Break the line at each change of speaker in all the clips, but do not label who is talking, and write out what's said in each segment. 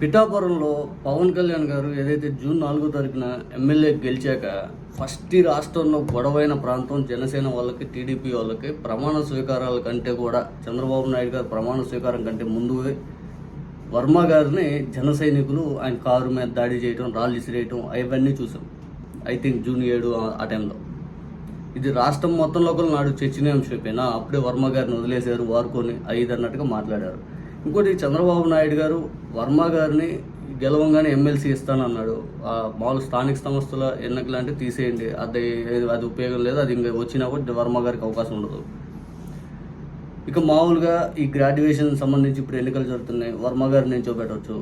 పిఠాపురంలో పవన్ కళ్యాణ్ గారు ఏదైతే జూన్ నాలుగో తారీఖున ఎమ్మెల్యే గెలిచాక ఫస్ట్ రాష్ట్రంలో గొడవైన ప్రాంతం జనసేన వాళ్ళకి టీడీపీ వాళ్ళకి ప్రమాణ స్వీకారాల కంటే కూడా చంద్రబాబు నాయుడు గారు ప్రమాణ స్వీకారం కంటే ముందు వర్మ గారిని జన సైనికులు ఆయన కారు మీద దాడి చేయటం రాళ్ళు ఇసిరేయటం అవన్నీ చూసాం. ఐ థింక్ జూన్ ఏడు ఆ- టైంలో. ఇది రాష్ట్రం మొత్తంలో కూడా నాడు చర్చనీయాంశమైపోయినా అప్పుడే వర్మ గారిని వదిలేశారు వారుకొని ఐదు అన్నట్టుగా మాట్లాడారు. ఇంకోటి చంద్రబాబు నాయుడు గారు వర్మ గారిని గెలవంగానే ఎమ్మెల్సీ ఇస్తానన్నాడు. ఆ మామూలు స్థానిక సంస్థల ఎన్నికలు అంటే తీసేయండి. అది అది ఉపయోగం లేదు. అది ఇంకా వచ్చినా కూడా వర్మ గారికి అవకాశం ఉండదు. ఇక మామూలుగా ఈ గ్రాడ్యుయేషన్ సంబంధించి ఇప్పుడు ఎన్నికలు జరుగుతున్నాయి. వర్మ గారిని నిల్చోబెట్టవచ్చు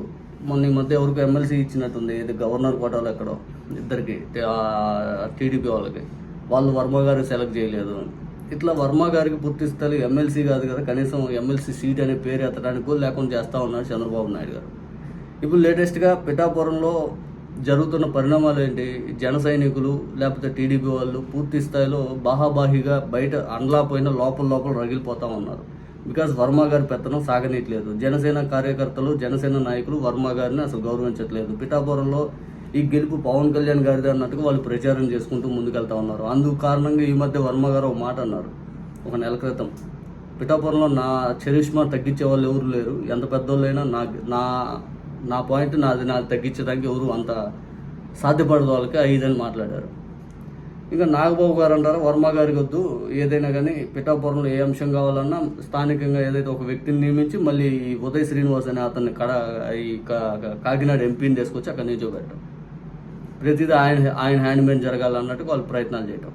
మొన్న ఈ మధ్య ఎవరికి ఎమ్మెల్సీ ఇచ్చినట్టుంది. ఇది గవర్నర్ కోటాలో ఎక్కడో ఇద్దరికి టీడీపీ వాళ్ళకి. వాళ్ళు వర్మ గారు సెలెక్ట్ చేయలేదు. ఇట్లా వర్మ గారికి పూర్తి స్థాయి ఎమ్మెల్సీ కాదు కదా కనీసం ఎమ్మెల్సీ సీట్ అనే పేరు ఎత్తడానికి కూడా లేకుండా చేస్తూ ఉన్నారు చంద్రబాబు నాయుడు గారు. ఇప్పుడు లేటెస్ట్గా పిఠాపురంలో జరుగుతున్న పరిణామాలు ఏంటి? జన సైనికులు లేకపోతే టీడీపీ వాళ్ళు పూర్తి స్థాయిలో బాహాబాహిగా బయట అండ్లాపోయిన లోపల లోపల రగిలిపోతూ ఉన్నారు. బికాజ్ వర్మ గారి పెత్తనం సాగనీయట్లేదు. జనసేన కార్యకర్తలు జనసేన నాయకులు వర్మ గారిని అసలు గౌరవించట్లేదు. పిఠాపురంలో ఈ గెలుపు పవన్ కళ్యాణ్ గారిది అన్నట్టుగా వాళ్ళు ప్రచారం చేసుకుంటూ ముందుకెళ్తా ఉన్నారు. అందుకు కారణంగా ఈ మధ్య వర్మ గారు ఒక మాట అన్నారు. ఒక నెల క్రితం. పిఠాపురంలో నా చరిష్మా తగ్గించే వాళ్ళు ఎవరు లేరు. ఎంత పెద్దోళ్ళైనా నా నా నా పాయింట్ నాది నాది తగ్గించడానికి ఎవరు అంత సాధ్యపడదు వాళ్ళకి ఐదని మాట్లాడారు. ఇంకా నాగబాబు గారు అంటారు వర్మ గారికి వద్దు. ఏదైనా కానీ పిఠాపురంలో ఏ అంశం కావాలన్నా స్థానికంగా ఏదైతే ఒక వ్యక్తిని నియమించి మళ్ళీ ఉదయ్ శ్రీనివాస్ అనే అతన్ని కడ ఈ కాకినాడ ఎంపీని తీసుకొచ్చి అక్కడ నిల్చోబెట్టడం ప్రతిదీ ఆయన ఆయన హ్యాండ్ మీద జరగాలన్నట్టు వాళ్ళు ప్రయత్నాలు చేయటం.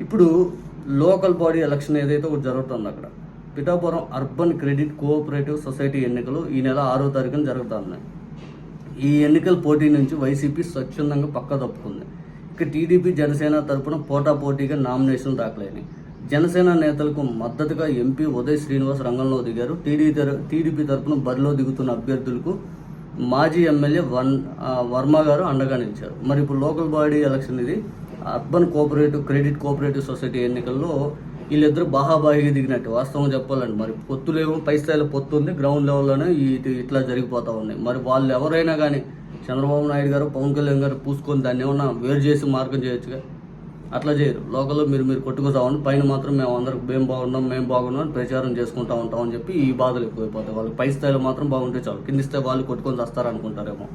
ఇప్పుడు లోకల్ బాడీ ఎలక్షన్ ఏదైతే ఒకటి జరుగుతుంది అక్కడ Pithapuram urban credit cooperative society ఎన్నికలు ఈ నెల ఆరో తారీఖున జరుగుతున్నాయి. ఈ ఎన్నికల పోటీ నుంచి వైసీపీ స్వచ్ఛందంగా పక్క తప్పుకుంది. ఇక టీడీపీ జనసేన తరపున పోటాపోటీగా నామినేషన్ దాఖలైనాయి. జనసేన నేతలకు మద్దతుగా ఎంపీ ఉదయ్ శ్రీనివాస్ రంగంలో దిగారు. టీడీ తర- టీడీపీ తరపున బరిలో దిగుతున్న అభ్యర్థులకు మాజీ ఎమ్మెల్యే వన్ వర్మ గారు అండగా నిలిచారు. మరి ఇప్పుడు లోకల్ బాడీ ఎలక్షన్ ఇది. Urban cooperative credit cooperative society ఎన్నికల్లో వీళ్ళిద్దరు బాహాబాహిగా దిగినట్టు. వాస్తవం చెప్పాలండి. మరి పొత్తులేమో పై స్థాయిలో పొత్తు ఉంది గ్రౌండ్ లెవెల్లోనే ఇటు- ఇట్లా జరిగిపోతూ ఉన్నాయి. మరి వాళ్ళు ఎవరైనా కానీ చంద్రబాబు నాయుడు గారు పవన్ కళ్యాణ్ గారు పూసుకొని దాన్ని ఏమన్నా వేరు చేసి మార్గం చేయొచ్చుగా? అట్లా చేయరు. లోకల్లో మీరు మీరు కొట్టుకుంటామని పైన మాత్రం మేము అందరికి మేము బాగున్నాం మేము బాగున్నాం అని ప్రచారం చేసుకుంటా ఉంటాం అని చెప్పి ఈ బాధలు ఎక్కువైపోతాయి. వాళ్ళు పై స్థాయిలో మాత్రం బాగుంటే చాలు. కింది స్థాయి వాళ్ళు కొట్టుకొని వస్తారనుకుంటారేమో